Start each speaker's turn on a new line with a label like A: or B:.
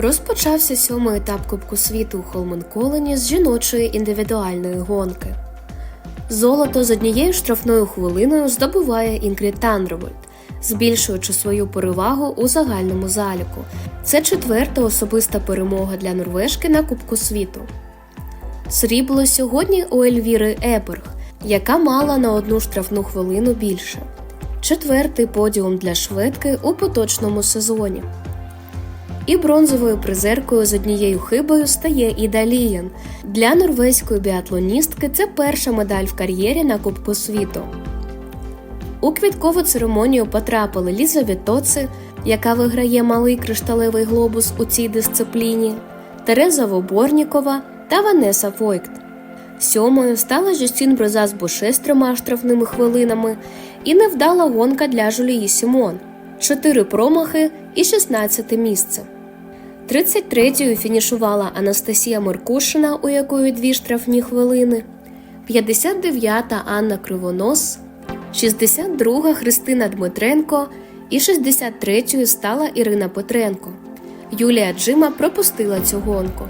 A: Розпочався сьомий етап Кубку світу у Холменколені з жіночої індивідуальної гонки. Золото з однією штрафною хвилиною здобуває Інгрід Тандровольд, збільшуючи свою перевагу у загальному заліку. Це четверта особиста перемога для норвежки на Кубку світу. Срібло сьогодні у Ельвіри Еберг, яка мала на одну штрафну хвилину більше. Четвертий подіум для шведки у поточному сезоні. І бронзовою призеркою з однією хибою стає Іда Лієн. Для норвезької біатлоністки це перша медаль в кар'єрі на Кубку світу. У квіткову церемонію потрапили Ліза Вітоци, яка виграє малий кришталевий глобус у цій дисципліні, Тереза Воборнікова та Ванеса Войкт. Сьомою стала Жюстін Брозас Буше з трьома штрафними хвилинами і невдала гонка для Жулії Сімон. Чотири промахи і 16 місце. 33-ю фінішувала Анастасія Моркушина, у якої дві штрафні хвилини, 59-та Анна Кривонос, 62-га Христина Дмитренко і 63-ю стала Ірина Петренко. Юлія Джима пропустила цю гонку.